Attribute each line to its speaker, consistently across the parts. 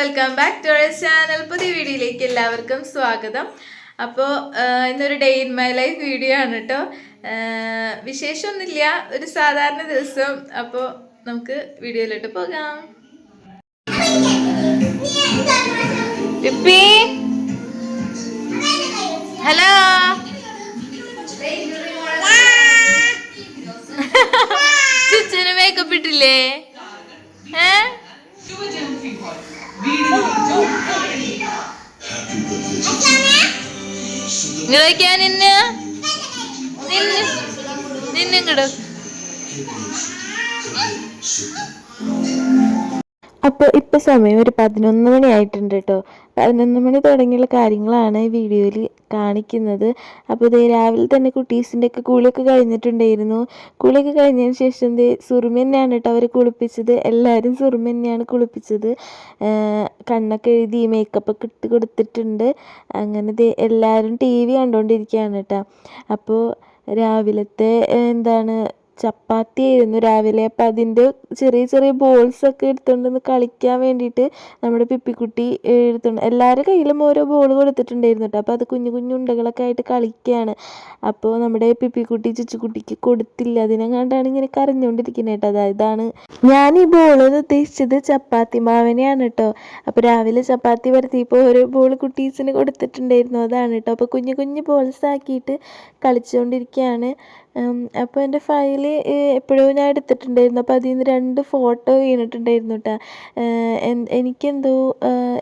Speaker 1: Welcome back to our channel പുതിയ വീഡിയോയിലേക്ക് എല്ലാവർക്കും സ്വാഗതം. അപ്പോൾ ഇന്നൊരു day in my life video ആണ് കേട്ടോ വിശേഷമൊന്നുമില്ല. ഒരു സാധാരണ ദിവസം. അപ്പോൾ നമുക്ക് വീഡിയോയിലോട്ട് പോകാം. ഹലോ? ചുച്ചന് മേക്കപ്പ് ഇട്ടില്ലേ? ഏ? ഇങ്ങടൊക്കെയാ നിന്നെ? നിന്ന്? നിന്നും കിട
Speaker 2: അപ്പോൾ ഇപ്പോൾ സമയം ഒരു പതിനൊന്ന് മണി ആയിട്ടുണ്ട് കേട്ടോ പതിനൊന്ന് മണി തുടങ്ങിയുള്ള കാര്യങ്ങളാണ് ഈ വീഡിയോയിൽ കാണിക്കുന്നത്. അപ്പോൾ ഇതേ രാവിലെ തന്നെ കുട്ടീസിന്റെ ഒക്കെ കുളിയൊക്കെ കഴിഞ്ഞിട്ടുണ്ടായിരുന്നു. കുളിയൊക്കെ കഴിഞ്ഞതിന് ശേഷം ദേ സുറുമ തന്നെയാണ് കേട്ടോ അവർ കുളിപ്പിച്ചത്. എല്ലാവരും സുറുമ തന്നെയാണ് കുളിപ്പിച്ചത്. കണ്ണൊക്കെ എഴുതി മേക്കപ്പ് ഒക്കെ ഇട്ട് കൊടുത്തിട്ടുണ്ട്. അങ്ങനെ ദേ എല്ലാവരും ടി വി കണ്ടുകൊണ്ടിരിക്കുകയാണ് കേട്ടോ അപ്പോൾ രാവിലത്തെ എന്താണ് ചപ്പാത്തി ആയിരുന്നു രാവിലെ. അപ്പം അതിന്റെ ചെറിയ ചെറിയ ബോൾസ് ഒക്കെ എടുത്തുകൊണ്ട് കളിക്കാൻ വേണ്ടിയിട്ട് നമ്മുടെ പിപ്പിക്കുട്ടി എടുത്തുകൊണ്ട് എല്ലാവരുടെ കയ്യിലും ഓരോ ബോൾ കൊടുത്തിട്ടുണ്ടായിരുന്നു കേട്ടോ അപ്പോൾ അത് കുഞ്ഞു കുഞ്ഞു ഉണ്ടകളൊക്കെ ആയിട്ട് കളിക്കുകയാണ് അപ്പോൾ നമ്മുടെ പിപ്പിക്കുട്ടി ചുച്ചുക്കുട്ടിക്ക് കൊടുത്തില്ല. അതിനെങ്ങാണ്ടാണ് ഇങ്ങനെ കരഞ്ഞുകൊണ്ടിരിക്കുന്നത് കേട്ടോ അതായത് ഇതാണ്. ഞാൻ ഈ ബോൾ എന്ന് ഉദ്ദേശിച്ചത് ചപ്പാത്തി മാവനെയാണ് കേട്ടോ അപ്പോൾ രാവിലെ ചപ്പാത്തി വരുത്തിയപ്പോൾ ഓരോ ബോൾ കുട്ടീസിന് കൊടുത്തിട്ടുണ്ടായിരുന്നു. അതാണ് കേട്ടോ അപ്പോൾ കുഞ്ഞു കുഞ്ഞു ബോൾസ് ആക്കിയിട്ട് കളിച്ചുകൊണ്ടിരിക്കുകയാണ് അപ്പോൾ എന്റെ ഫയൽ എപ്പോഴോ ഞാൻ എടുത്തിട്ടുണ്ടായിരുന്നു. അപ്പോൾ അതിൽ നിന്ന് രണ്ട് ഫോട്ടോ വീണിട്ടുണ്ടായിരുന്നു കേട്ടോ എനിക്കെന്തോ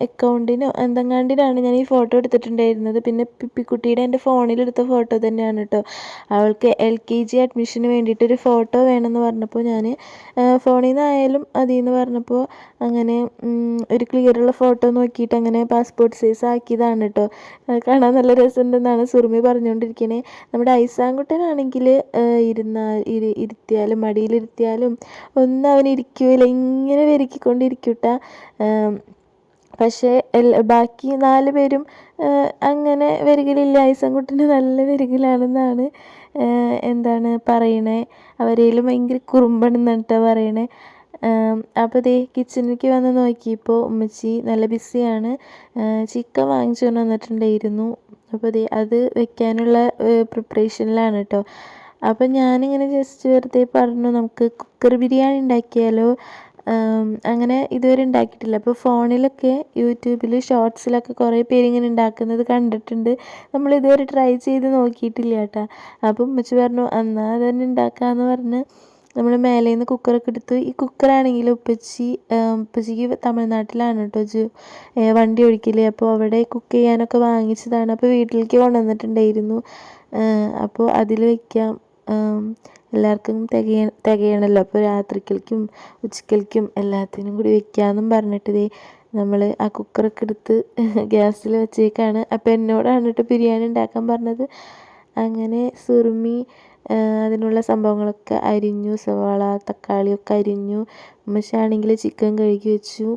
Speaker 2: അക്കൗണ്ടിനോ എന്തെങ്ങാണ്ടിനാണ് ഞാൻ ഈ ഫോട്ടോ എടുത്തിട്ടുണ്ടായിരുന്നത്. പിന്നെ പിപ്പിക്കുട്ടിയുടെ എന്റെ ഫോണിലെടുത്ത ഫോട്ടോ തന്നെയാണ് കേട്ടോ അവൾക്ക് എൽ കെ ജി അഡ്മിഷന് വേണ്ടിയിട്ടൊരു ഫോട്ടോ വേണമെന്ന് പറഞ്ഞപ്പോൾ ഞാൻ ഫോണിൽ നിന്നായാലും അതിൽ നിന്ന് പറഞ്ഞപ്പോൾ അങ്ങനെ ഒരു ക്ലിയറുള്ള ഫോട്ടോ നോക്കിയിട്ട് അങ്ങനെ പാസ്പോർട്ട് സൈസ് ആക്കിയതാണ് കേട്ടോ കാണാൻ നല്ല രസമുണ്ടെന്നാണ് സുറുമി പറഞ്ഞുകൊണ്ടിരിക്കുന്നത് നമ്മുടെ ഐസാങ്കുട്ടനാണെങ്കിൽ ഇരുന്ന ഇരി ഇരുത്തിയാലും മടിയിലിരുത്തിയാലും ഒന്നും അവൻ ഇരിക്കൂല. ഇങ്ങനെ വിരക്കിക്കൊണ്ടിരിക്കൂട്ട പക്ഷേ എല്ലാ ബാക്കി നാല് പേരും അങ്ങനെ വരികളില്ല ഐസൻകുട്ടന് നല്ല വരികയിലാണെന്നാണ് എന്താണ് പറയണേ. അവരേലും ഭയങ്കര കുറുമ്പണെന്നിട്ടാണ് പറയണേ. അപ്പോൾ ദേ കിച്ചണിലേക്ക് വന്ന് നോക്കിയപ്പോൾ ഉമ്മച്ചി നല്ല ബിസിയാണ്. ചിക്കൻ വാങ്ങിച്ചു കൊണ്ട് വന്നിട്ടുണ്ടായിരുന്നു അപ്പോൾ ദേ അത് വെക്കാനുള്ള പ്രിപ്പറേഷനിലാണ് കേട്ടോ അപ്പം ഞാനിങ്ങനെ ജസ്റ്റ് വെറുതെ പറഞ്ഞു നമുക്ക് കുക്കർ ബിരിയാണി ഉണ്ടാക്കിയാലോ? അങ്ങനെ ഇതുവരെ ഉണ്ടാക്കിയിട്ടില്ല. അപ്പോൾ ഫോണിലൊക്കെ യൂട്യൂബിൽ ഷോർട്സിലൊക്കെ കുറേ പേര് ഇങ്ങനെ ഉണ്ടാക്കുന്നത് കണ്ടിട്ടുണ്ട്. നമ്മൾ ഇതുവരെ ട്രൈ ചെയ്ത് നോക്കിയിട്ടില്ല കേട്ടോ. അപ്പം ഉമ്മച്ചി പറഞ്ഞു എന്നാൽ അതന്നെ ഉണ്ടാക്കാമെന്ന് പറഞ്ഞ് നമ്മൾ മേലെ നിന്ന് കുക്കറൊക്കെ എടുത്തു ഈ കുക്കറാണെങ്കിൽ ഉപ്പച്ചി ഉപ്പച്ചിക്ക് തമിഴ്നാട്ടിലാണ് കേട്ടോ ജു വണ്ടി ഒഴിക്കൽ അപ്പോൾ അവിടെ കുക്ക് ചെയ്യാനൊക്കെ വാങ്ങിച്ചതാണ്. അപ്പോൾ വീട്ടിലേക്ക് കൊണ്ടുവന്നിട്ടുണ്ടായിരുന്നു. അപ്പോൾ അതിൽ വയ്ക്കാം എല്ലാവർക്കും തികയ തികയണമല്ലോ അപ്പോൾ രാത്രിക്കൽക്കും ഉച്ചക്കൽക്കും എല്ലാത്തിനും കൂടി വെക്കാമെന്നും പറഞ്ഞിട്ട് ദേ നമ്മൾ ആ കുക്കറൊക്കെ എടുത്ത് ഗ്യാസിൽ വെച്ചേക്കാണ്. അപ്പോൾ എന്നോടാണ് കേട്ടോ ബിരിയാണി ഉണ്ടാക്കാൻ പറഞ്ഞത്. അങ്ങനെ സുറുമി അതിനുള്ള സംഭവങ്ങളൊക്കെ അരിഞ്ഞു സവാള തക്കാളിയൊക്കെ അരിഞ്ഞു. ഉമ്മച്ചാണെങ്കിൽ ചിക്കൻ കഴുകി വെച്ചു.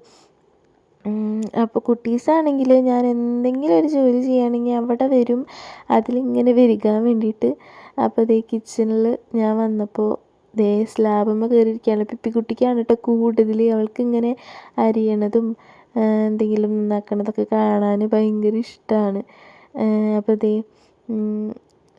Speaker 2: അപ്പോൾ കുട്ടീസാണെങ്കിൽ ഞാൻ എന്തെങ്കിലും ഒരു ജോലി ചെയ്യുകയാണെങ്കിൽ അവിടെ വരും. അതിലിങ്ങനെ വരികാൻ വേണ്ടിയിട്ട് അപ്പോൾ ദേ കിച്ചണിൽ ഞാൻ വന്നപ്പോൾ ദേ സ്ലാബമ്മ കയറിയിരിക്കുകയാണ് പിപ്പിക്കുട്ടിക്കാണ് കേട്ടോ കൂടുതൽ അവൾക്ക് ഇങ്ങനെ അരിയണതും എന്തെങ്കിലും നന്നാക്കണതൊക്കെ കാണാൻ ഭയങ്കര ഇഷ്ടമാണ് അപ്പോൾ ദേ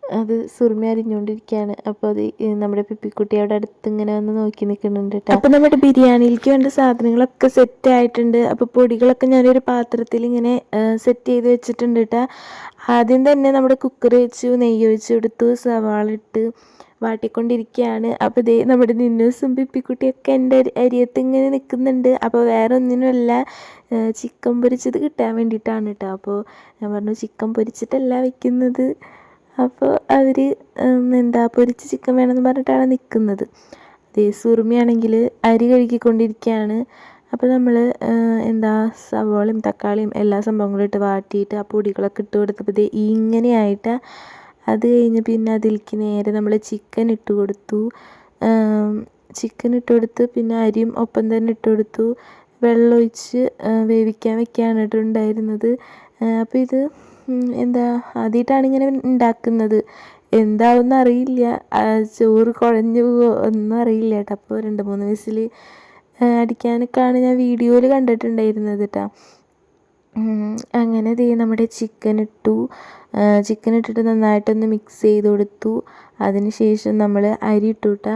Speaker 2: അത് സുറുമി അരിഞ്ഞുകൊണ്ടിരിക്കുകയാണ് അപ്പോൾ അത് നമ്മുടെ പിപ്പിക്കുട്ടി അവിടെ അടുത്ത് ഇങ്ങനെ വന്ന് നോക്കി നിൽക്കുന്നുണ്ട് കേട്ടോ അപ്പോൾ നമ്മുടെ ബിരിയാണിയിലേക്ക് വേണ്ട സാധനങ്ങളൊക്കെ സെറ്റ് ആയിട്ടുണ്ട്. അപ്പോൾ പൊടികളൊക്കെ ഞാനൊരു പാത്രത്തിൽ ഇങ്ങനെ സെറ്റ് ചെയ്ത് വെച്ചിട്ടുണ്ട് കേട്ടോ ആദ്യം തന്നെ നമ്മുടെ കുക്കർ വെച്ചു നെയ്യ് ഒഴിച്ച് കൊടുത്തു സവാള ഇട്ട് വാട്ടിക്കൊണ്ടിരിക്കുകയാണ് അപ്പോൾ ഇതേ നമ്മുടെ നിന്നൂസും പിപ്പിക്കുട്ടിയൊക്കെ എന്റെ അരി- അരിയത്ത് ഇങ്ങനെ നിൽക്കുന്നുണ്ട് അപ്പോൾ വേറെ ഒന്നിനുമല്ല ചിക്കൻ പൊരിച്ചത് കിട്ടാൻ വേണ്ടിയിട്ടാണ് കേട്ടോ അപ്പോൾ ഞാൻ പറഞ്ഞു ചിക്കൻ പൊരിച്ചിട്ടല്ല വെക്കുന്നത്. അപ്പോൾ അവർ എന്താ പൊരിച്ച ചിക്കൻ വേണമെന്ന് പറഞ്ഞിട്ടാണ് നിൽക്കുന്നത് അതേ സുറുമിയാണെങ്കിൽ അരി കഴുകിക്കൊണ്ടിരിക്കുകയാണ് അപ്പോൾ നമ്മൾ എന്താ സവോളയും തക്കാളിയും എല്ലാ സംഭവങ്ങളും ഇട്ട് വാട്ടിയിട്ട് ആ പൊടികളൊക്കെ ഇട്ട് കൊടുത്തപ്പോൾ ഇങ്ങനെയായിട്ട് അത് കഴിഞ്ഞ് പിന്നെ അതിലേക്ക് നേരെ നമ്മൾ ചിക്കൻ ഇട്ട് കൊടുത്തു. ചിക്കൻ ഇട്ട് കൊടുത്ത് പിന്നെ അരിയും ഒപ്പം തന്നെ ഇട്ട് കൊടുത്തു. വെള്ളമൊഴിച്ച് വേവിക്കാൻ കേട്ടോ അപ്പോൾ ഇത് എന്താ ആദ്യമായിട്ടാണ് ഇങ്ങനെ ഉണ്ടാക്കുന്നത്. എന്താവുമെന്ന് അറിയില്ല. ചോറ് കുഴഞ്ഞു പോവോ ഒന്നും അറിയില്ല കേട്ടോ. അപ്പോൾ രണ്ട് മൂന്ന് വിസിൽ അടിക്കാനൊക്കെയാണ് ഞാൻ വീഡിയോയിൽ കണ്ടിട്ടുണ്ടായിരുന്നത് കേട്ടോ അങ്ങനെ ദേ നമ്മുടെ ചിക്കൻ ഇട്ടു. ചിക്കൻ ഇട്ടിട്ട് നന്നായിട്ടൊന്ന് മിക്സ് ചെയ്ത് കൊടുത്തു. അതിനുശേഷം നമ്മൾ അരി ഇട്ടു കേട്ടോ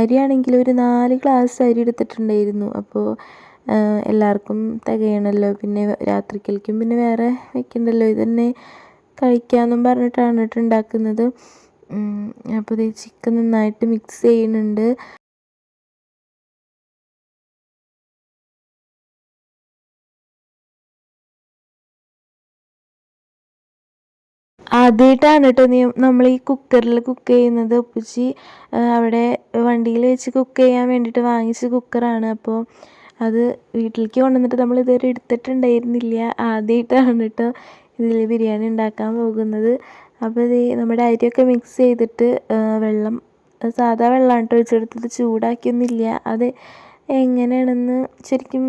Speaker 2: അരിയാണെങ്കിൽ ഒരു നാല് ഗ്ലാസ് അരി എടുത്തിട്ടുണ്ടായിരുന്നു. അപ്പോൾ എല്ലാവർക്കും തികയണമല്ലോ പിന്നെ രാത്രിക്കലേക്കും പിന്നെ വേറെ വെക്കണ്ടല്ലോ. ഇത് തന്നെ കഴിക്കാമെന്നും പറഞ്ഞിട്ടാണ് കേട്ടോ ഉണ്ടാക്കുന്നത്. അപ്പോൾ ഇത് ചിക്കൻ നന്നായിട്ട് മിക്സ് ചെയ്യുന്നുണ്ട്. ആദ്യമായിട്ടാണ് കേട്ടോ നീ നമ്മൾ ഈ കുക്കറിൽ കുക്ക് ചെയ്യുന്നത്. ഉപ്പച്ചി അവിടെ വണ്ടിയിൽ വെച്ച് കുക്ക് ചെയ്യാൻ വേണ്ടിയിട്ട് വാങ്ങിച്ച കുക്കറാണ് അപ്പോൾ അത് വീട്ടിലേക്ക് കൊണ്ടുവന്നിട്ട് നമ്മൾ ഇതുവരെ എടുത്തിട്ടുണ്ടായിരുന്നില്ല. ആദ്യമായിട്ടാണ് കേട്ടോ ഇതിൽ ബിരിയാണി ഉണ്ടാക്കാൻ പോകുന്നത്. അപ്പോൾ ഇത് നമ്മുടെ അരിയൊക്കെ മിക്സ് ചെയ്തിട്ട് വെള്ളം സാധാ വെള്ളമാണ് കേട്ടോ ഒഴിച്ചെടുത്തത്. ചൂടാക്കിയൊന്നുമില്ല. അത് എങ്ങനെയാണെന്ന് ശരിക്കും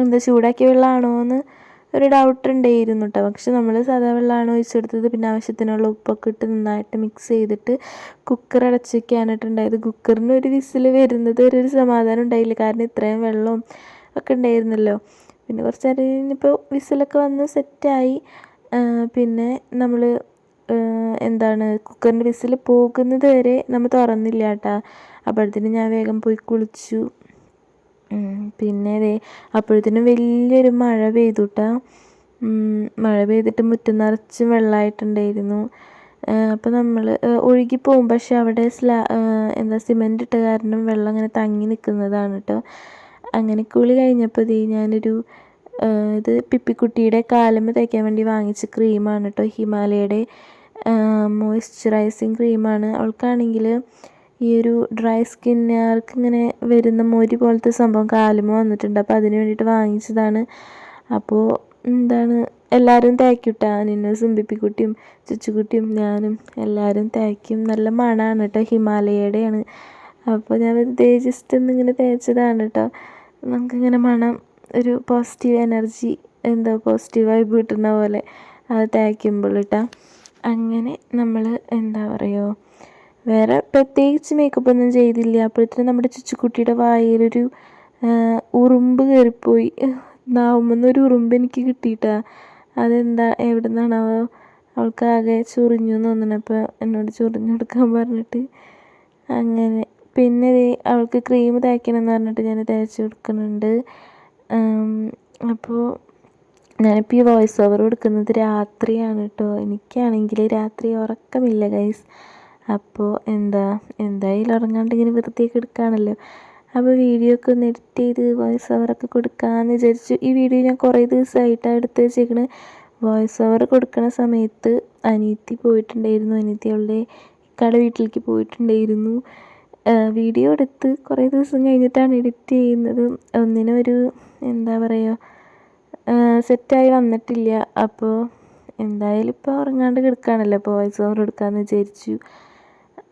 Speaker 2: എന്താ ചൂടാക്കിയ വെള്ളമാണോ എന്ന് ഒരു ഡൗട്ട് ഉണ്ടായിരുന്നു കേട്ടോ പക്ഷെ നമ്മൾ സാധാ വെള്ളമാണ് ഒഴിച്ചെടുത്തത്. പിന്നെ ആവശ്യത്തിനുള്ള ഉപ്പൊക്കെ ഇട്ട് നന്നായിട്ട് മിക്സ് ചെയ്തിട്ട് കുക്കർ അടച്ച് വയ്ക്കാനായിട്ടുണ്ടായത് കുക്കറിന് ഒരു വിസിൽ വരുന്നത് ഒരു സമാധാനം ഉണ്ടായില്ല. കാരണം ഇത്രയും വെള്ളവും ഒക്കെ ഉണ്ടായിരുന്നല്ലോ. പിന്നെ കുറച്ച് നേരം കഴിഞ്ഞപ്പോൾ വിസിലൊക്കെ വന്ന് സെറ്റായി പിന്നെ നമ്മൾ എന്താണ് കുക്കറിന്റെ വിസിൽ പോകുന്നത് വരെ നമ്മൾ തുറന്നില്ല കേട്ടോ അപ്പോഴത്തേന് ഞാൻ വേഗം പോയി കുളിച്ചു. പിന്നെ ദേ അപ്പോഴത്തേനും വലിയൊരു മഴ പെയ്തു കേട്ടോ മഴ പെയ്തിട്ട് മുറ്റം നിറച്ച് വെള്ളമായിട്ടുണ്ടായിരുന്നു അപ്പോൾ നമ്മൾ ഒഴുകി പോകും. പക്ഷെ അവിടെ സ്ലാ എന്താ സിമെന്റ് ഇട്ട കാരണം വെള്ളം അങ്ങനെ തങ്ങി നിൽക്കുന്നതാണ് കേട്ടോ അങ്ങനെ കുളി കഴിഞ്ഞപ്പോൾ ദേ ഞാനൊരു ഇത് പിപ്പിക്കുട്ടിയുടെ കാലമ്മ തേക്കാൻ വേണ്ടി വാങ്ങിച്ച ക്രീമാണ് കേട്ടോ ഹിമാലയയുടെ മോയ്സ്ചറൈസിങ് ക്രീമാണ്. അവൾക്കാണെങ്കിൽ ഈ ഒരു ഡ്രൈ സ്കിന്നുകാർക്ക് ഇങ്ങനെ വരുന്ന മൊരി പോലത്തെ സംഭവം കാലുമ വന്നിട്ടുണ്ട്. അപ്പോൾ അതിന് വേണ്ടിയിട്ട് വാങ്ങിച്ചതാണ്. അപ്പോൾ എന്താണ് എല്ലാവരും തേക്കിട്ടാ നിന്നെ സിമ്പിപ്പിക്കുട്ടിയും ചുച്ചുകുട്ടിയും ഞാനും എല്ലാവരും തേക്കും നല്ല മണമാണ് കേട്ടോ ഹിമാലയയുടെയാണ്. അപ്പോൾ ഞാൻ വെറുതെ ജസ്റ്റ് ഒന്നിങ്ങനെ തേച്ചതാണ് കേട്ടോ നമുക്കിങ്ങനെ മണം ഒരു പോസിറ്റീവ് എനർജി എന്തോ പോസിറ്റീവ് വൈബ് കിട്ടുന്ന പോലെ അത് തേക്കുമ്പോൾ കേട്ടോ അങ്ങനെ നമ്മൾ എന്താ പറയുക വേറെ പ്രത്യേകിച്ച് മേക്കപ്പ് ഒന്നും ചെയ്തില്ല. അപ്പോഴത്തേനും നമ്മുടെ ചുച്ചുക്കുട്ടിയുടെ വായിലൊരു ഉറുമ്പ് കയറിപ്പോയി. നാവുമെന്നൊരു ഉറുമ്പ് എനിക്ക് കിട്ടിയിട്ടാ. അതെന്താ എവിടെ നിന്നാണാവോ അവൾക്ക് ആകെ ചൊറിഞ്ഞു തോന്നുന്നു. അപ്പോൾ എന്നോട് ചൊറിഞ്ഞെടുക്കാൻ പറഞ്ഞിട്ട് അങ്ങനെ. പിന്നെ അവൾക്ക് ക്രീം തേക്കണം എന്ന് പറഞ്ഞിട്ട് ഞാൻ തേച്ച് കൊടുക്കുന്നുണ്ട്. അപ്പോൾ ഞാനിപ്പോൾ ഈ വോയിസ് ഓവർ കൊടുക്കുന്നത് രാത്രിയാണ് കേട്ടോ. എനിക്കാണെങ്കിൽ രാത്രി ഉറക്കമില്ല ഗൈസ് അപ്പോൾ എന്താ എന്തായാലും ഉറങ്ങാണ്ട് ഇങ്ങനെ വെറുതെ എടുക്കുകയാണല്ലോ അപ്പോൾ വീഡിയോ ഒക്കെ ഒന്ന് എഡിറ്റ് ചെയ്ത് വോയിസ് ഓവറൊക്കെ കൊടുക്കാമെന്ന് വിചാരിച്ചു. ഈ വീഡിയോ ഞാൻ കുറേ ദിവസമായിട്ടാണ് എടുത്ത് വെച്ചേക്കണ്. വോയിസ് ഓവർ കൊടുക്കുന്ന സമയത്ത് അനിയത്തി പോയിട്ടുണ്ടായിരുന്നു. അനിയത്തി അവളുടെ ഇക്കാടെ വീട്ടിലേക്ക് പോയിട്ടുണ്ടായിരുന്നു. വീഡിയോ എടുത്ത് കുറേ ദിവസം കഴിഞ്ഞിട്ടാണ് എഡിറ്റ് ചെയ്യുന്നത്. ഒന്നിനൊരു എന്താ പറയുക സെറ്റായി വന്നിട്ടില്ല. അപ്പോൾ എന്തായാലും ഇപ്പോൾ ഉറങ്ങാണ്ട് കിടക്കുകയാണല്ലോ അപ്പോൾ വോയിസ് ഓവർ എടുക്കാമെന്ന് വിചാരിച്ചു.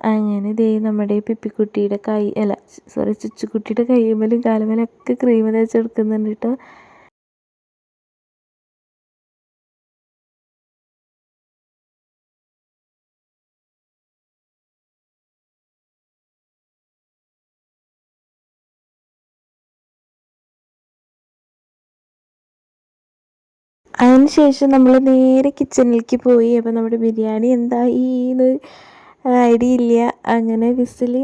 Speaker 2: അങ്ങനെ ദേ നമ്മുടെ പിപ്പിക്കുട്ടിയുടെ കൈ അല്ല സോറി ചുച്ചുക്കുട്ടിയുടെ കൈമേലും ഒക്കെ ക്രീം തേച്ച് കൊടുക്കുന്നുണ്ട് കേട്ടോ അതിനുശേഷം നമ്മൾ നേരെ കിച്ചണിലേക്ക് പോയി. അപ്പം നമ്മുടെ ബിരിയാണി എന്തായി എന്ന് ഐഡിയ ഇല്ല. അങ്ങനെ വിസിൽ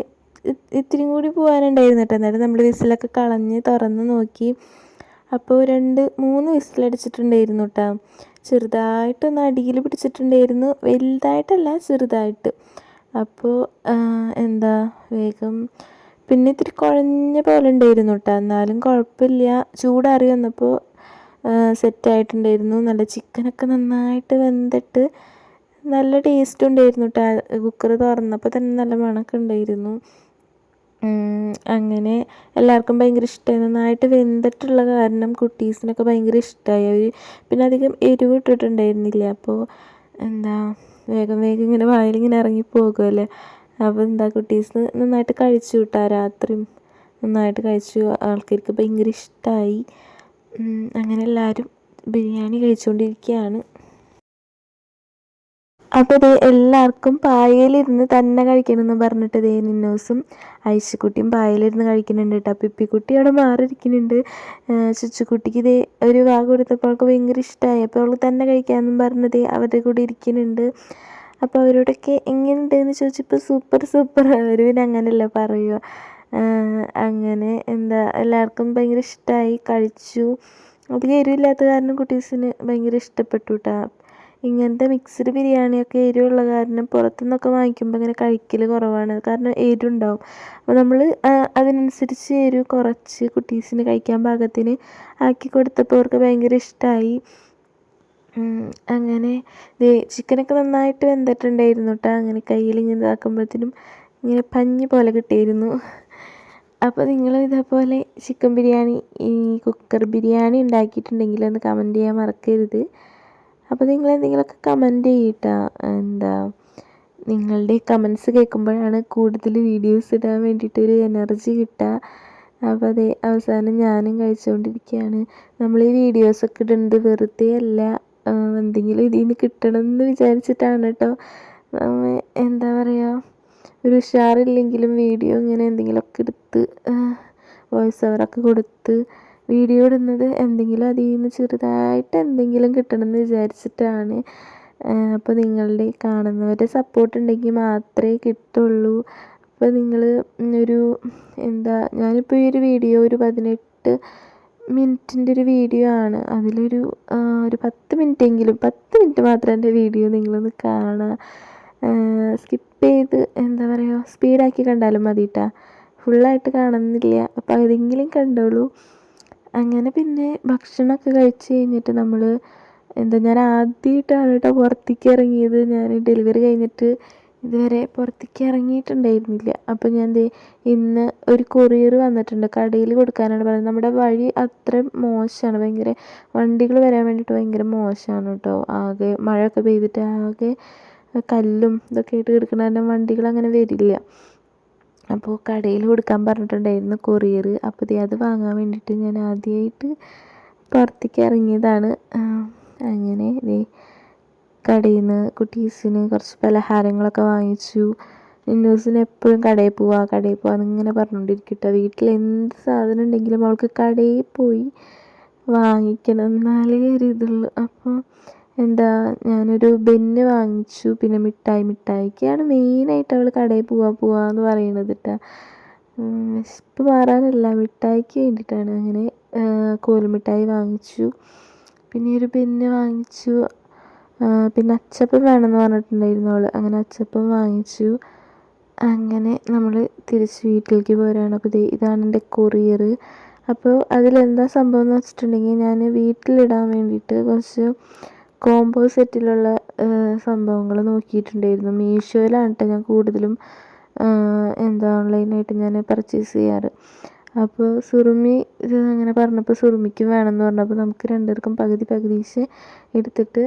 Speaker 2: ഇത്തിരി കൂടി പോകാനുണ്ടായിരുന്നു കേട്ടോ. എന്നാലും നമ്മൾ വിസിലൊക്കെ കളഞ്ഞ് തുറന്ന് നോക്കി. അപ്പോൾ രണ്ട് മൂന്ന് വിസിലടിച്ചിട്ടുണ്ടായിരുന്നു കേട്ടോ. ചെറുതായിട്ടൊന്ന് അടിയിൽ പിടിച്ചിട്ടുണ്ടായിരുന്നു. വലുതായിട്ടല്ല ചെറുതായിട്ട്. അപ്പോൾ എന്താ വേഗം പിന്നെ ഇത്തിരി കുഴഞ്ഞ പോലെ ഉണ്ടായിരുന്നു കേട്ടോ. എന്നാലും കുഴപ്പമില്ല. ചൂടാറി വന്നപ്പോൾ സെറ്റായിട്ടുണ്ടായിരുന്നു നല്ല ചിക്കനൊക്കെ നന്നായിട്ട് വെന്തിട്ട് നല്ല ടേസ്റ്റ് ഉണ്ടായിരുന്നു കേട്ടോ കുക്കർ തുറന്നപ്പോൾ തന്നെ നല്ല മണമൊക്കെ ഉണ്ടായിരുന്നു. അങ്ങനെ എല്ലാവർക്കും ഭയങ്കര ഇഷ്ടമായി നന്നായിട്ട് വെന്തിട്ടുള്ള കാരണം കുട്ടീസിനൊക്കെ ഭയങ്കര ഇഷ്ടമായി അവർ പിന്നെ അധികം എരിവ് ഇട്ടിട്ടുണ്ടായിരുന്നില്ല. അപ്പോൾ എന്താ വേഗം വേഗം ഇങ്ങനെ വായിലിങ്ങനെ ഇറങ്ങി പോകുമല്ലേ അപ്പോൾ എന്താ കുട്ടീസ് നന്നായിട്ട് കഴിച്ചു കിട്ടാ രാത്രിയും നന്നായിട്ട് കഴിച്ചു. ആൾക്കാർക്ക് ഭയങ്കര ഇഷ്ടമായി അങ്ങനെ എല്ലാവരും ബിരിയാണി കഴിച്ചുകൊണ്ടിരിക്കുകയാണ് അപ്പോൾ ദേ എല്ലാവർക്കും പായലിരുന്ന് തന്നെ കഴിക്കണമെന്ന് പറഞ്ഞിട്ട് ദേ നിന്നോസും ഐശുക്കുട്ടിയും പായലിരുന്ന് കഴിക്കുന്നുണ്ട് കേട്ടോ. പിപ്പിക്കുട്ടി അവിടെ മാറിയിരിക്കുന്നുണ്ട്. ചുച്ചുക്കുട്ടിക്ക് ഇതേ ഒരു വാഗ് കൊടുത്തപ്പോൾ അവൾക്ക് ഭയങ്കര ഇഷ്ടമായി അപ്പോൾ അവൾ തന്നെ കഴിക്കാമെന്നും പറഞ്ഞത് അവരുടെ കൂടെ ഇരിക്കുന്നുണ്ട്. അപ്പോൾ അവരോടൊക്കെ എങ്ങനെയുണ്ട് എന്ന് ചോദിച്ചപ്പോൾ സൂപ്പർ സൂപ്പർ. അവർ പിന്നെ അങ്ങനെയല്ല പറയുക. അങ്ങനെ എന്താ എല്ലാവർക്കും ഭയങ്കര ഇഷ്ടമായി കഴിച്ചു. അപ്പോൾ എരിവില്ലാത്ത കാരണം കുട്ടീസിന് ഭയങ്കര ഇഷ്ടപ്പെട്ടു കേട്ടോ. ഇങ്ങനത്തെ മിക്സ്ഡ് ബിരിയാണിയൊക്കെ എരിവുള്ള കാരണം പുറത്തുനിന്നൊക്കെ വാങ്ങിക്കുമ്പോൾ ഇങ്ങനെ കഴിക്കൽ കുറവാണ്. കാരണം എരിവുണ്ടാവും. അപ്പോൾ നമ്മൾ അതിനനുസരിച്ച് എരിവ് കുറച്ച് കുട്ടീസിന് കഴിക്കാൻ പാകത്തിന് ആക്കി കൊടുത്തപ്പോൾ അവർക്ക് ഭയങ്കര ഇഷ്ടമായി അങ്ങനെ ചിക്കനൊക്കെ നന്നായിട്ട് വെന്തിട്ടുണ്ടായിരുന്നു കേട്ടോ അങ്ങനെ കയ്യിൽ ഇങ്ങനെ ഇതാക്കുമ്പോഴത്തേനും ഇങ്ങനെ പഞ്ഞ് പോലെ കിട്ടിയിരുന്നു. അപ്പോൾ നിങ്ങൾ ഇതേപോലെ ചിക്കൻ ബിരിയാണി ഈ കുക്കർ ബിരിയാണി ഉണ്ടാക്കിയിട്ടുണ്ടെങ്കിൽ ഒന്ന് കമന്റ് ചെയ്യാൻ മറക്കരുത്. അപ്പോൾ നിങ്ങൾ എന്തെങ്കിലുമൊക്കെ കമന്റ് ചെയ്യട്ട എന്താ നിങ്ങളുടെ കമൻസ് കേൾക്കുമ്പോഴാണ് കൂടുതൽ വീഡിയോസ് ഇടാൻ വേണ്ടിയിട്ടൊരു എനർജി കിട്ടുക. അപ്പോൾ അതെ അവസാനം ഞാനും കഴിച്ചുകൊണ്ടിരിക്കുകയാണ്. നമ്മൾ ഈ വീഡിയോസൊക്കെ ഇടുന്നത് വെറുതെ അല്ല. എന്തെങ്കിലും ഇതിൽ നിന്ന് കിട്ടണം എന്ന് വിചാരിച്ചിട്ടാണ് കേട്ടോ. എന്താ പറയുക ഒരു ഉഷാറില്ലെങ്കിലും വീഡിയോ ഇങ്ങനെ എന്തെങ്കിലുമൊക്കെ എടുത്ത് വോയിസ് ഓവറൊക്കെ കൊടുത്ത് വീഡിയോ ഇടുന്നത് എന്തെങ്കിലും അതിൽ നിന്ന് ചെറുതായിട്ട് എന്തെങ്കിലും കിട്ടണമെന്ന് വിചാരിച്ചിട്ടാണ്. അപ്പോൾ നിങ്ങളുടെ കാണുന്നവരുടെ സപ്പോർട്ട് ഉണ്ടെങ്കിൽ മാത്രമേ കിട്ടുള്ളൂ. അപ്പോൾ നിങ്ങൾ ഒരു എന്താ ഞാനിപ്പോൾ ഈ ഒരു വീഡിയോ ഒരു പതിനെട്ട് മിനിറ്റിന്റെ ഒരു വീഡിയോ ആണ്. അതിലൊരു ഒരു പത്ത് മിനിറ്റ് എങ്കിലും പത്ത് മിനിറ്റ് മാത്രം എന്റെ വീഡിയോ നിങ്ങളൊന്ന് കാണുക സ്കിപ്പ് ചെയ്ത് എന്താ പറയുക സ്പീഡാക്കി കണ്ടാലും മതി കേട്ടോ ഫുള്ളായിട്ട് കാണുന്നില്ല. അപ്പോൾ അതെങ്കിലും കണ്ടോളൂ. അങ്ങനെ പിന്നെ ഭക്ഷണമൊക്കെ കഴിച്ച് കഴിഞ്ഞിട്ട് നമ്മൾ എന്താ ഞാൻ ആദ്യമായിട്ടാണ് കേട്ടോ പുറത്തേക്ക് ഇറങ്ങിയത്. ഞാൻ ഡെലിവറി കഴിഞ്ഞിട്ട് ഇതുവരെ പുറത്തേക്ക് ഇറങ്ങിയിട്ടുണ്ടായിരുന്നില്ല. അപ്പോൾ ഞാൻ ദേ ഇന്ന് ഒരു കൊറിയർ വന്നിട്ടുണ്ട്. കടയിൽ കൊടുക്കാനാണ് പറയുന്നത് നമ്മുടെ വഴി അത്ര മോശമാണ്. ഭയങ്കര വണ്ടികൾ വരാൻ വേണ്ടിയിട്ട് ഭയങ്കര മോശമാണ് കേട്ടോ. ആകെ മഴയൊക്കെ പെയ്തിട്ട് ആകെ കല്ലും ഇതൊക്കെ ആയിട്ട് കിടക്കുന്ന കാരണം വണ്ടികൾ അങ്ങനെ വരില്ല. അപ്പോൾ കടയിൽ കൊടുക്കാൻ പറഞ്ഞിട്ടുണ്ടായിരുന്നു കൊറിയർ. അപ്പോൾ അത് വാങ്ങാൻ വേണ്ടിയിട്ട് ഞാൻ ആദ്യമായിട്ട് പുറത്തേക്ക് ഇറങ്ങിയതാണ്. അങ്ങനെ ദേ കടയിൽ നിന്ന് കുട്ടീസിന് കുറച്ച് പലഹാരങ്ങളൊക്കെ വാങ്ങിച്ചു. നിന്നൂസിന് എപ്പോഴും കടയിൽ പോവാ കടയിൽ പോവാ എന്നിങ്ങനെ പറഞ്ഞുകൊണ്ടിരിക്കട്ടെ വീട്ടിൽ എന്ത് സാധനം ഉണ്ടെങ്കിലും അവൾക്ക് കടയിൽ പോയി വാങ്ങിക്കണം എന്നാലേ ഒരു ഇതുള്ളൂ. അപ്പോൾ എന്താ ഞാനൊരു ബെന്ന് വാങ്ങിച്ചു. പിന്നെ മിഠായി മിഠായിക്കാണ് മെയിനായിട്ട് അവൾ കടയിൽ പോവാ പോവാ എന്ന് പറയണത് കേട്ടോ വിശപ്പ് മാറാനല്ല. മിഠായിക്ക് വേണ്ടിയിട്ടാണ് അങ്ങനെ കോലുമിഠായി വാങ്ങിച്ചു. പിന്നെ ഒരു ബെന്ന് വാങ്ങിച്ചു. പിന്നെ അച്ചപ്പം വേണമെന്ന് പറഞ്ഞിട്ടുണ്ടായിരുന്നു അവൾ അങ്ങനെ അച്ചപ്പം വാങ്ങിച്ചു. അങ്ങനെ നമ്മൾ തിരിച്ച് വീട്ടിലേക്ക് പോരാണ്. അപ്പോൾ ഇതാണ് എന്റെ കൊറിയർ അപ്പോൾ അതിലെന്താ സംഭവം എന്ന് വെച്ചിട്ടുണ്ടെങ്കിൽ ഞാൻ വീട്ടിലിടാൻ വേണ്ടിയിട്ട് കുറച്ച് കോംബോ സെറ്റിലുള്ള സംഭവങ്ങൾ നോക്കിയിട്ടുണ്ടായിരുന്നു. മീഷോയിലാണ് കേട്ടോ ഞാൻ കൂടുതലും എന്താ ഓൺലൈനായിട്ട് ഞാൻ പർച്ചേസ് ചെയ്യാറ്. അപ്പോൾ സുറുമി അങ്ങനെ പറഞ്ഞപ്പോൾ സുറുമിക്കും വേണമെന്ന് പറഞ്ഞപ്പോൾ നമുക്ക് രണ്ടുപേർക്കും പകുതി പകുതിച്ച് എടുത്തിട്ട്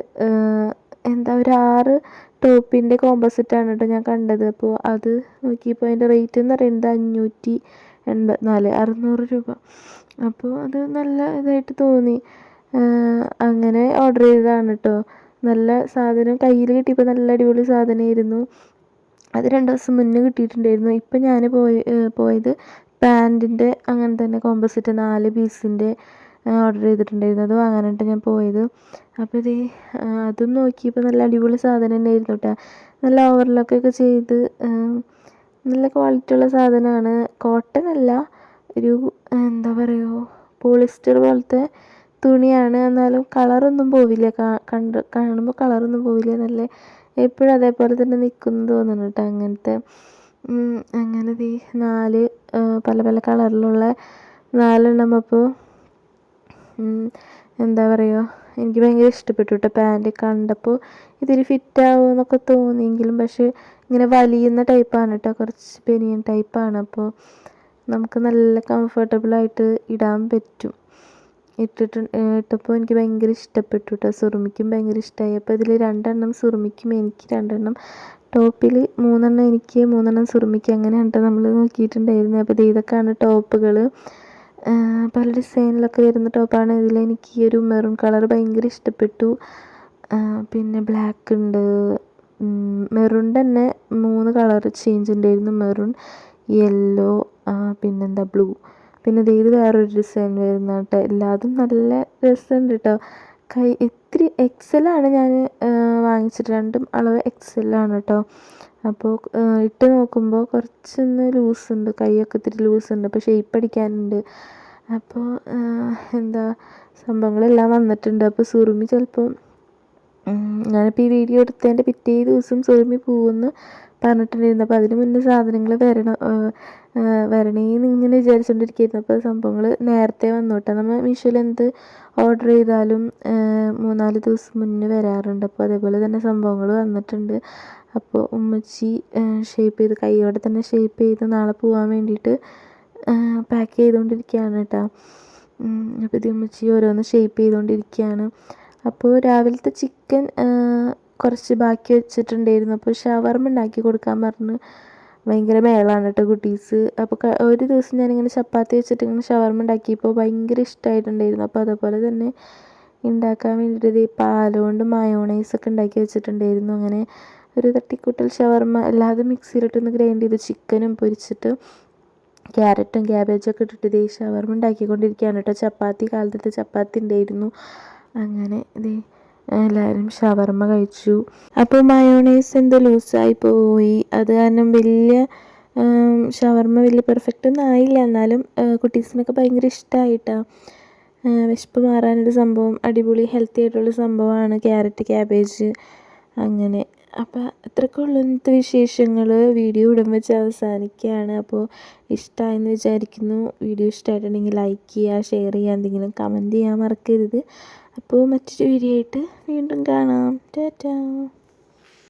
Speaker 2: എന്താ ഒരു ആറ് ടോപ്പിന്റെ കോംബോ സെറ്റാണ് കേട്ടോ ഞാൻ കണ്ടത്. അപ്പോൾ അത് നോക്കിയപ്പോൾ അതിന്റെ റേറ്റ് എന്ന് പറയുന്നത് അഞ്ഞൂറ്റി എൺപത്തിനാല് അറുന്നൂറ് രൂപ. അപ്പോൾ അത് നല്ല ഇതായിട്ട് തോന്നി. അങ്ങനെ ഓർഡർ ചെയ്തതാണ് കേട്ടോ നല്ല സാധനം കയ്യിൽ കിട്ടിയപ്പോൾ നല്ല അടിപൊളി സാധനമായിരുന്നു. അത് രണ്ട് ദിവസം മുന്നേ കിട്ടിയിട്ടുണ്ടായിരുന്നു. ഇപ്പം ഞാൻ പോയി പോയത് പാന്റിന്റെ അങ്ങനെ തന്നെ കോമ്പസിറ്റ് നാല് പീസിന്റെ ഓർഡർ ചെയ്തിട്ടുണ്ടായിരുന്നു. അത് വാങ്ങാനായിട്ട് ഞാൻ പോയത്. അപ്പോൾ ഇത് അതും നോക്കിയപ്പോൾ നല്ല അടിപൊളി സാധനം തന്നെയായിരുന്നു കേട്ടോ നല്ല ഓവർലോക്കൊക്കെ ചെയ്ത് നല്ല ക്വാളിറ്റി ഉള്ള സാധനമാണ്. കോട്ടൺ അല്ല ഒരു എന്താ പറയുക പോളിസ്റ്റർ പോലത്തെ തുണിയാണ്. എന്നാലും കളറൊന്നും പോവില്ല. കണ്ട് കാണുമ്പോൾ കളറൊന്നും പോവില്ല. നല്ല എപ്പോഴും അതേപോലെ തന്നെ നിൽക്കുന്നു തോന്നുന്നു കേട്ടോ അങ്ങനത്തെ. അങ്ങനെ ദേ നാല് പല പല കളറിലുള്ള നാലെണ്ണം അപ്പോൾ എന്താ പറയുക എനിക്ക് ഭയങ്കര ഇഷ്ടപ്പെട്ടു കേട്ടോ പാന്റ് കണ്ടപ്പോൾ ഇതിൽ ഫിറ്റ് ആവുമെന്നൊക്കെ തോന്നിയെങ്കിലും പക്ഷേ ഇങ്ങനെ വലിയുന്ന ടൈപ്പാണ് കേട്ടോ. കുറച്ച് ബനിയൻ ടൈപ്പാണ് അപ്പോൾ നമുക്ക് നല്ല കംഫർട്ടബിൾ ആയിട്ട് ഇടാൻ പറ്റും. ഇട്ടിട്ട് ഇട്ടപ്പോൾ എനിക്ക് ഭയങ്കര ഇഷ്ടപ്പെട്ടു കേട്ടോ സുറുമിക്കും ഭയങ്കര ഇഷ്ടമായി അപ്പോൾ ഇതിൽ രണ്ടെണ്ണം സുറുമിക്കും എനിക്ക് രണ്ടെണ്ണം. ടോപ്പിൽ മൂന്നെണ്ണം എനിക്ക് മൂന്നെണ്ണം സുറുമിക്കും. അങ്ങനെയാണ് കേട്ടോ നമ്മൾ നോക്കിയിട്ടുണ്ടായിരുന്നത് അപ്പോൾ ഇതൊക്കെയാണ് ടോപ്പുകൾ പല ഡിസൈനിലൊക്കെ വരുന്ന ടോപ്പാണ്. ഇതിൽ എനിക്ക് ഈ ഒരു മെറൂൺ കളർ ഭയങ്കര ഇഷ്ടപ്പെട്ടു. പിന്നെ ബ്ലാക്ക് ഉണ്ട്. മെറൂൺ തന്നെ മൂന്ന് കളർ ചേഞ്ച് ഉണ്ടായിരുന്നു. മെറൂൺ യെല്ലോ പിന്നെന്താ ബ്ലൂ. പിന്നെ ദേ ഇത് വേറൊരു ഡിസൈൻ വരുന്ന കേട്ടോ എല്ലാതും നല്ല രസമുണ്ട് കേട്ടോ കൈ ഇത്തിരി എക്സലാണ് ഞാൻ വാങ്ങിച്ചിട്ട് രണ്ടും അളവ് എക്സലാണ് കേട്ടോ അപ്പോൾ ഇട്ട് നോക്കുമ്പോൾ കുറച്ചൊന്ന് ലൂസ് ഉണ്ട് കൈയൊക്കെ ഇത്തിരി ലൂസ് ഉണ്ട് അപ്പോൾ ഷേപ്പ് അടിക്കാനുണ്ട് അപ്പോൾ എന്താ സംഭവങ്ങളെല്ലാം വന്നിട്ടുണ്ട്. അപ്പോൾ സുറുമി ചിലപ്പോൾ ഞാനിപ്പോൾ ഈ വീഡിയോ എടുത്തതിന്റെ പിറ്റേ ദിവസം സുറുമി പോകുമെന്ന് പറഞ്ഞിട്ടുണ്ടായിരുന്നു. അപ്പോൾ അതിന് മുന്നേ സാധനങ്ങൾ വരണം വരണേന്ന് ഇങ്ങനെ വിചാരിച്ചുകൊണ്ടിരിക്കുകയായിരുന്നു അപ്പോൾ സംഭവങ്ങൾ നേരത്തെ വന്നു കേട്ടോ നമ്മൾ മീഷോയിൽ എന്ത് ഓർഡർ ചെയ്താലും മൂന്നാൽ ദിവസം മുന്നേ വരാറുണ്ട്. അപ്പോൾ അതേപോലെ തന്നെ സംഭവങ്ങൾ വന്നിട്ടുണ്ട്. അപ്പോൾ ഉമ്മച്ചി ഷേപ്പ് ചെയ്ത് കൈയോടെ തന്നെ ഷേപ്പ് ചെയ്ത് നാളെ പോകാൻ വേണ്ടിയിട്ട് പാക്ക് ചെയ്തുകൊണ്ടിരിക്കുകയാണ് കേട്ടോ അപ്പോൾ ഇത് ഉമ്മച്ചി ഓരോന്ന് ഷേപ്പ് ചെയ്തുകൊണ്ടിരിക്കുകയാണ് അപ്പോൾ രാവിലത്തെ ചിക്കൻ കുറച്ച് ബാക്കി വെച്ചിട്ടുണ്ടായിരുന്നു. അപ്പോൾ ഷവർമ ഉണ്ടാക്കി കൊടുക്കാൻ പറഞ്ഞ്. ഭയങ്കര മേളാണ് കേട്ടോ കുട്ടീസ് അപ്പോൾ ഒരു ദിവസം ഞാനിങ്ങനെ ചപ്പാത്തി വെച്ചിട്ട് ഇങ്ങനെ ഷവർമ ഉണ്ടാക്കിയപ്പോൾ ഭയങ്കര ഇഷ്ടമായിട്ടുണ്ടായിരുന്നു അപ്പോൾ അതേപോലെ തന്നെ ഉണ്ടാക്കാൻ വേണ്ടിയിട്ട് ഈ പാലുകൊണ്ട് മയോണൈസൊക്കെ ഉണ്ടാക്കി വെച്ചിട്ടുണ്ടായിരുന്നു. അങ്ങനെ ഒരു തട്ടിക്കൂട്ടൽ ഷവർമ അല്ലാതെ മിക്സിയിലിട്ടൊന്ന് ഗ്രൈൻഡ് ചെയ്ത് ചിക്കനും പൊരിച്ചിട്ട് ക്യാരറ്റും ഒക്കെ ഇട്ടിട്ട് ഇതേ ഷവർമ ഉണ്ടാക്കിക്കൊണ്ടിരിക്കുകയാണ് കേട്ടോ. ചപ്പാത്തി കാലത്തെ ചപ്പാത്തി ഉണ്ടായിരുന്നു. അങ്ങനെ ഇതേ എല്ലാവരും ഷവർമ്മ കഴിച്ചു. അപ്പോൾ മയോണൈസ് എന്തോ ലൂസായി പോയി. അത് കാരണം വലിയ ഷവർമ്മ വലിയ പെർഫെക്റ്റ് ഒന്നും ആയില്ല. എന്നാലും കുട്ടീസിനൊക്കെ ഭയങ്കര ഇഷ്ടമായിട്ടാണ് വിശപ്പ് മാറാനൊരു സംഭവം അടിപൊളി ഹെൽത്തി ആയിട്ടുള്ള സംഭവമാണ് ക്യാരറ്റ് ക്യാബേജ് അങ്ങനെ. അപ്പോൾ അത്രയൊക്കെ ഉള്ളൂ ഇന്നത്തെ വിശേഷങ്ങൾ വീഡിയോ ഇടം വെച്ച് അവസാനിക്കുകയാണ്. അപ്പോൾ ഇഷ്ടമായെന്ന് വിചാരിക്കുന്നു. വീഡിയോ ഇഷ്ടമായിട്ടുണ്ടെങ്കിൽ ലൈക്ക് ചെയ്യുക ഷെയർ ചെയ്യുക എന്തെങ്കിലും കമന്റ് ചെയ്യാൻ മറക്കരുത്. അപ്പോൾ മറ്റൊരു വീഡിയോ ആയിട്ട് വീണ്ടും കാണാം. ടാറ്റാ.